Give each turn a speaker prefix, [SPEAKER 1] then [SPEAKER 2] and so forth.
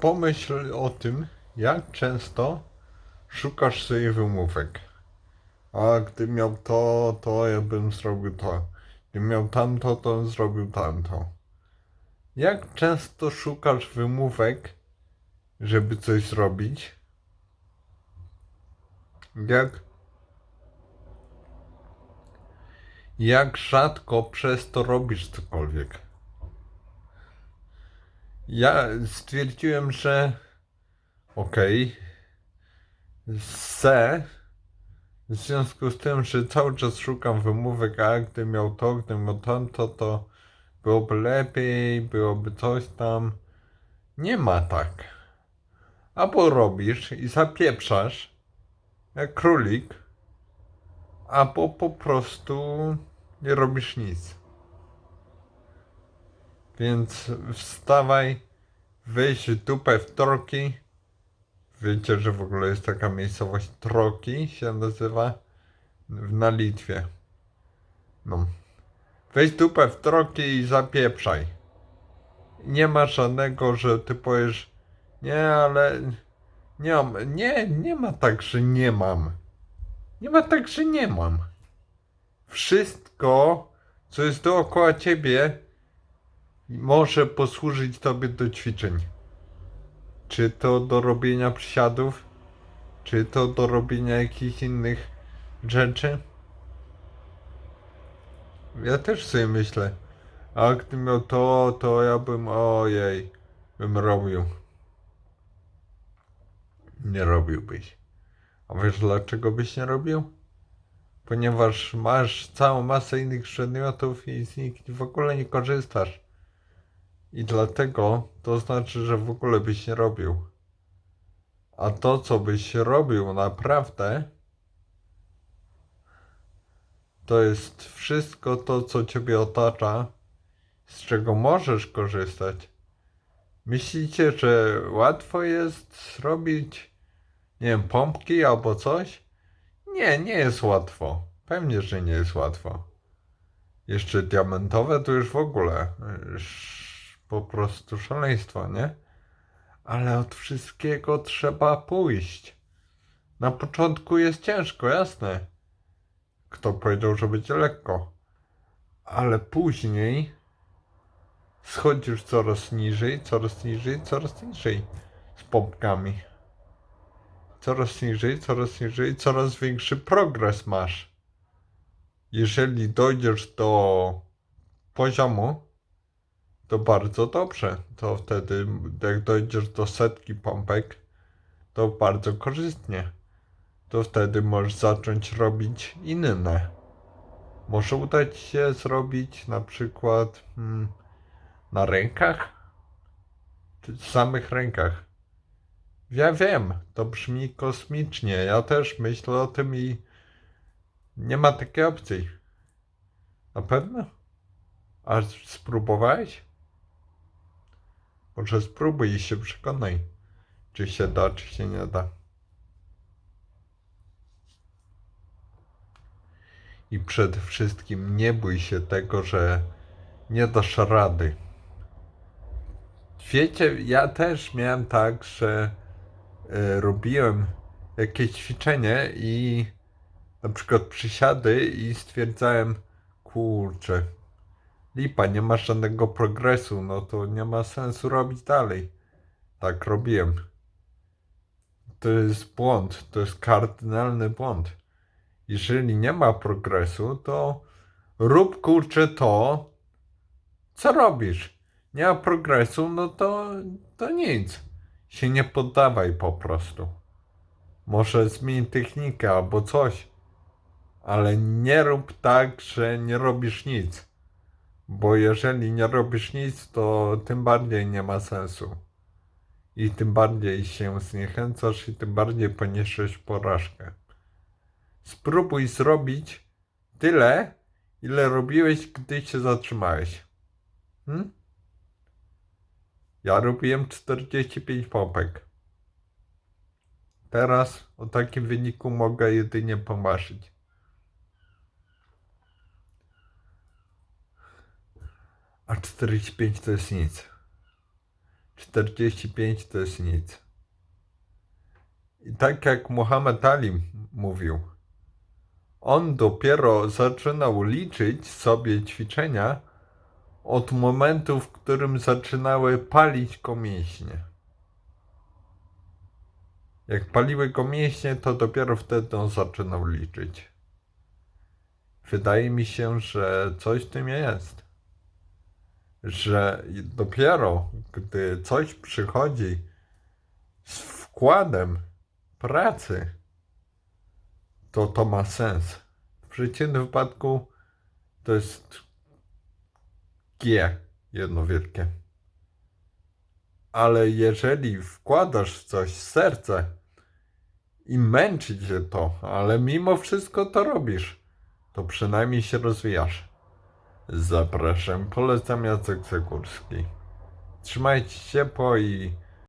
[SPEAKER 1] pomyśl o tym, jak często szukasz sobie wymówek. A gdybym miał to, to ja bym zrobił to. Gdybym miał tamto, to zrobił tamto. Jak często szukasz wymówek, żeby coś zrobić? Jak jak rzadko przez to robisz cokolwiek? Ja stwierdziłem, że okej, se w związku z tym, że cały czas szukam wymówek, a gdybym miał to, gdybym miał tamto, to byłoby lepiej, byłoby coś tam. Nie ma tak. Albo robisz i zapieprzasz, jak królik, albo po prostu nie robisz nic. Więc wstawaj, wyjść dupę w troki. Wiecie, że w ogóle jest taka miejscowość Troki się nazywa na Litwie. No. Weź dupę w troki i zapieprzaj. Nie ma żadnego, że ty powiesz, nie, ale nie mam, nie, nie ma tak, że nie mam. Nie ma tak, że nie mam. Wszystko, co jest dookoła ciebie, może posłużyć tobie do ćwiczeń. Czy to do robienia przysiadów, czy to do robienia jakichś innych rzeczy. Ja też sobie myślę, a gdybym miał to, to ja bym, ojej, bym robił. Nie robiłbyś. A wiesz dlaczego byś nie robił? Ponieważ masz całą masę innych przedmiotów i z nich w ogóle nie korzystasz. I dlatego to znaczy, że w ogóle byś nie robił. A to, co byś robił naprawdę, to jest wszystko to, co ciebie otacza, z czego możesz korzystać. Myślicie, że łatwo jest zrobić, nie wiem, pompki albo coś? Nie, nie jest łatwo. Pewnie, że nie jest łatwo. Jeszcze diamentowe to już w ogóle po prostu szaleństwo, nie? Ale od wszystkiego trzeba pójść. Na początku jest ciężko, jasne. Kto powiedział, że będzie lekko? Ale później schodzisz coraz niżej, coraz niżej, coraz niżej z pompkami. Coraz niżej, coraz niżej, coraz większy progres masz. Jeżeli dojdziesz do poziomu, to bardzo dobrze. To wtedy, jak dojdziesz do setki pompek, to bardzo korzystnie. To wtedy możesz zacząć robić inne. Może udać się zrobić na przykład hmm, na rękach? W samych rękach? Ja wiem, to brzmi kosmicznie. Ja też myślę o tym i nie ma takiej opcji. Na pewno? A spróbowałeś? Może spróbuj i się przekonaj, czy się da, czy się nie da. I przede wszystkim nie bój się tego, że nie dasz rady. Wiecie, ja też miałem tak, że e, robiłem jakieś ćwiczenie i na przykład przysiady i stwierdzałem, kurczę, lipa, nie ma żadnego progresu, no to nie ma sensu robić dalej. Tak robiłem. To jest błąd, to jest kardynalny błąd. Jeżeli nie ma progresu, to rób kurczę to, co robisz. Nie ma progresu, no to, to nic. Się nie poddawaj po prostu. Może zmień technikę albo coś, ale nie rób tak, że nie robisz nic. Bo jeżeli nie robisz nic, to tym bardziej nie ma sensu. I tym bardziej się zniechęcasz i tym bardziej poniesiesz porażkę. Spróbuj zrobić tyle, ile robiłeś, gdy się zatrzymałeś. Hmm? Ja robiłem 45 pompek. Teraz o takim wyniku mogę jedynie pomarzyć. A 45 to jest nic. 45 to jest nic. I tak jak Muhammad Ali mówił, on dopiero zaczynał liczyć sobie ćwiczenia od momentu, w którym zaczynały palić go mięśnie. Jak paliły go mięśnie, to dopiero wtedy on zaczynał liczyć. Wydaje mi się, że coś w tym jest. Że dopiero gdy coś przychodzi z wkładem pracy, to to ma sens. W przeciwnym wypadku to jest G jedno wielkie. Ale jeżeli wkładasz w coś serce i męczy cię to, ale mimo wszystko to robisz, to przynajmniej się rozwijasz. Zapraszam, polecam Jacek Zagórski. Trzymajcie się ciepło i